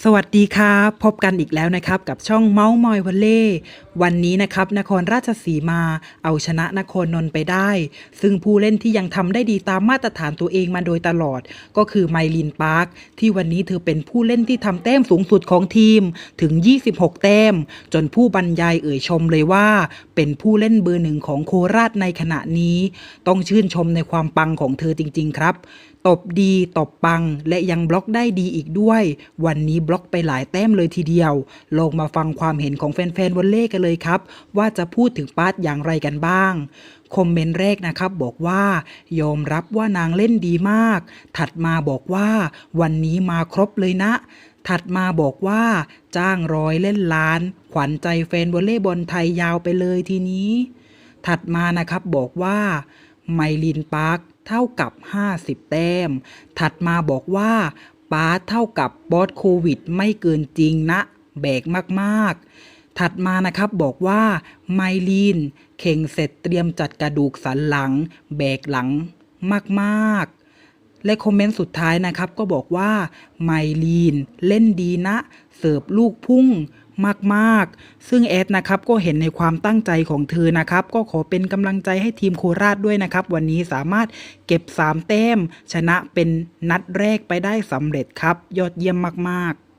สวัสดีครับ พบกันอีกแล้วนะครับกับช่องเมาส์มอยวอลเล่ วันนี้นะครับนครราชสีมา เอาชนะนครนนท์ไปได้ ซึ่งผู้เล่นที่ยังทำได้ดีตามมาตรฐานตัวเองมาโดยตลอด ก็คือไมลินปาร์คที่วันนี้เธอเป็นผู้เล่นที่ทำแต้มสูงสุดของทีมถึง 26 แต้ม จนผู้บรรยายเอ่ยชมเลยว่า เป็นผู้เล่นเบอร์หนึ่งของโคราชในขณะนี้ ต้องชื่นชมในความปังของเธอจริง ๆ ครับ ตบดีตบปังและยังบล็อกได้ดีอีกด้วย วันนี้บล็อกไปหลายแต้มเลยทีเดียว ลงมาฟังความเห็นของแฟนๆวอลเล่กันเลยครับ ว่าจะพูดถึงปาร์ตอย่างไรกันบ้าง คอมเมนต์แรกนะครับบอกว่ายอมรับว่านางเล่นดีมาก ถัดมาบอกว่า วันนี้มาครบเลยนะ ถัดมาบอกว่า จ้างร้อยเล่นล้าน ขวัญใจแฟนวอลเลย์บอลไทยยาวไปเลยทีนี้ ถัดมานะครับบอกว่าไมลินปาร์คเท่ากับ 50 แต้ม ถัดมาบอกว่า ปาเท่ากับบอสโควิด ไม่เกินจริงนะ แบกมากๆ ถัดมานะครับบอกว่าไมลีนเข่งเสร็จเตรียมจัดกระดูกสันหลัง แบกหลังมากๆและคอมเมนต์สุดท้ายนะครับ ก็บอกว่าไมลีน เล่นดีนะ เสิร์ฟลูกพุ่ง มากๆ ซึ่งแอดนะครับก็เห็นในความตั้งใจของเธอนะครับ ก็ขอเป็นกำลังใจให้ทีมโคราชด้วยนะครับ วันนี้สามารถเก็บ 3 แต้ม ชนะเป็นนัดแรกไปได้สำเร็จครับ ยอดเยี่ยมมากๆ